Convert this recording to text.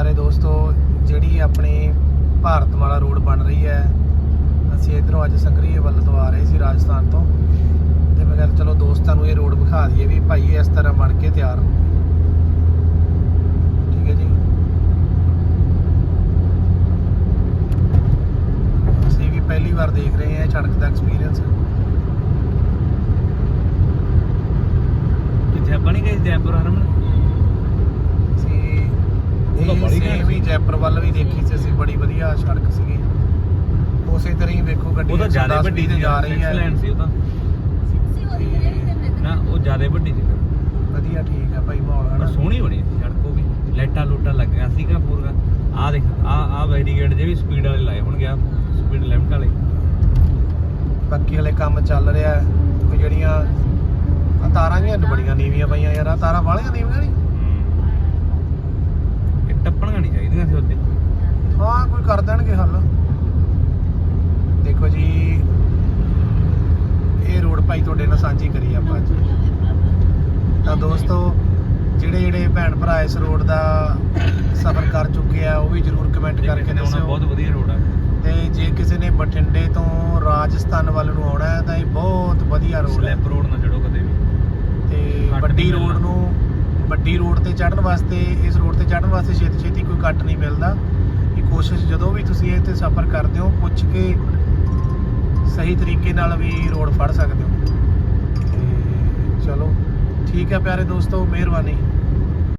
ਪਿਆਰੇ ਦੋਸਤੋ, ਜਿਹੜੀ ਆਪਣੀ ਭਾਰਤਮਾਲਾ ਰੋਡ ਬਣ ਰਹੀ ਹੈ, ਅਸੀਂ ਇਧਰੋਂ ਅੱਜ ਸੰਗਰੀਏ ਵੱਲ ਤੋਂ ਆ ਰਹੇ ਸੀ ਰਾਜਸਥਾਨ ਤੋਂ ਤੇ ਮੈਂ ਕਿਹਾ ਚਲੋ ਦੋਸਤਾਂ ਨੂੰ ਇਹ ਰੋਡ ਵਿਖਾ ਦਈਏ ਵੀ ਭਾਈ ਇਸ ਤਰ੍ਹਾਂ ਬਣ ਕੇ ਤਿਆਰ ਹੋ ਠੀਕ ਹੈ ਜੀ? ਅਸੀਂ ਵੀ ਪਹਿਲੀ ਵਾਰ ਦੇਖ ਰਹੇ ਹਾਂ ਇਹ ਸੜਕ ਦਾ ਐਕਸਪੀਰੀਅੰਸ ਕਿੱਥੇ ਨਹੀਂ ਗਏ ਜੈਪੁਰ ਹਰਮਨ? ਬੜੀ ਘੈਂਟ ਹੀ ਜੈਪੁਰ ਵੱਲ ਵੀ ਦੇਖੀ ਸੀ ਅਸੀਂ ਬੜੀ ਵਧੀਆ ਸੜਕ ਸੀਗੀ। ਉਸੇ ਤਰ੍ਹਾਂ ਹੀ ਵੇਖੋ ਗੱਡੀ ਉਹ ਤਾਂ ਜ਼ਿਆਦਾ 110 ਵੱਡੀ ਤੇ ਜਾ ਰਹੀ ਹੈ। ਲੈਂਡ ਸੀ ਉਹ ਤਾਂ। ਨਾ ਉਹ ਜ਼ਿਆਦਾ ਵੱਡੀ ਸੀ। ਵਧੀਆ ਠੀਕ ਹੈ ਭਾਈ ਮਾਹੌਲ ਹਨਾ? ਸੋਹਣੀ ਬਣੀ ਸੀ ਸੜਕ ਉਹ ਵੀ। ਲਾਈਟਾਂ ਲੂਟਾਂ ਲੱਗੀਆਂ ਸੀਗਾ ਪੂਰਾ ਆ ਦੇਖ ਆ ਆ ਬੈਰੀਗੇਡ ਜੇ ਵੀ ਸਪੀਡ ਵਾਲੇ ਲਾਏ ਹੋਣਗੇ ਆ ਸਪੀਡ ਲਿਮਟ ਵਾਲੇ। ਬਾਕੀ ਹਲੇ ਕੰਮ ਚੱਲ ਰਿਹਾ ਹੈ। ਕੋਈ ਜਿਹੜੀਆਂ ਆ ਤਾਰਾਂ ਜਿਹੀਆਂ ਬੜੀਆਂ ਨੀਵੀਆਂ ਪਈਆਂ ਯਾਰ ਆ ਤਾਰਾਂ ਵਾਲੀਆਂ ਨੀਵੀਆਂ ਨਹੀਂ ਇਹ ਟੱਪਣੀਆਂ ਨਹੀਂ ਚਾਹੀਦੀਆਂ ਸੀ ਉੱਤੇ ਹਾਂ ਕੋਈ ਹੱਲ। ਦੇਖੋ ਜੀ ਇਹ ਰੋਡ ਭਾਈ ਤੁਹਾਡੇ ਨਾਲ ਸਾਂਝੀ ਕਰੀ ਆਪਾਂ ਅੱਜ। ਤਾਂ ਦੋਸਤੋ ਜਿਹੜੇ ਜਿਹੜੇ ਭੈਣ ਭਰਾ ਇਸ ਰੋਡ ਦਾ ਸਫ਼ਰ ਕਰ ਚੁੱਕੇ ਆ ਉਹ ਵੀ ਜਰੂਰ ਕਮੈਂਟ ਕਰਕੇ ਦੱਸਿਓ। ਬਹੁਤ ਵਧੀਆ ਰੋਡ ਆ। ਤੇ ਜੇ ਕਿਸੇ ਨੇ ਬਠਿੰਡੇ ਤੋਂ ਰਾਜਸਥਾਨ ਵੱਲ ਨੂੰ ਆਉਣਾ ਹੈ ਤਾਂ ਇਹ ਬਹੁਤ ਵਧੀਆ ਰੋਡ ਹੈ। ਸਲੈਪ ਰੋਡ ਨਾ ਚੜੋ ਕਦੇ ਵੀ। ਤੇ ਵੱਡੀ ਰੋਡ। ਨੂੰ ਵੱਡੀ ਰੋਡ ਤੇ ਚੜ੍ਹਨ ਵਾਸਤੇ ਇਸ ਰੋਡ ਤੇ ਚੜ੍ਹਨ ਵਾਸਤੇ ਛੇਤੀ ਛੇਤੀ ਕੋਈ ਕੱਟ ਨਹੀਂ ਮਿਲਦਾ। ਕੋਸ਼ਿਸ਼ ਜਦੋਂ ਵੀ ਤੁਸੀਂ ਇਹ ਤੇ ਸਫ਼ਰ ਕਰਦੇ ਹੋ, ਪੁੱਛ ਕੇ ਸਹੀ ਤਰੀਕੇ ਨਾਲ ਵੀ ਰੋਡ ਫੜ ਸਕਦੇ ਹੋ। ਤੇ ਚਲੋ, ਠੀਕ ਹੈ ਪਿਆਰੇ ਦੋਸਤੋ, ਮਿਹਰਬਾਨੀ।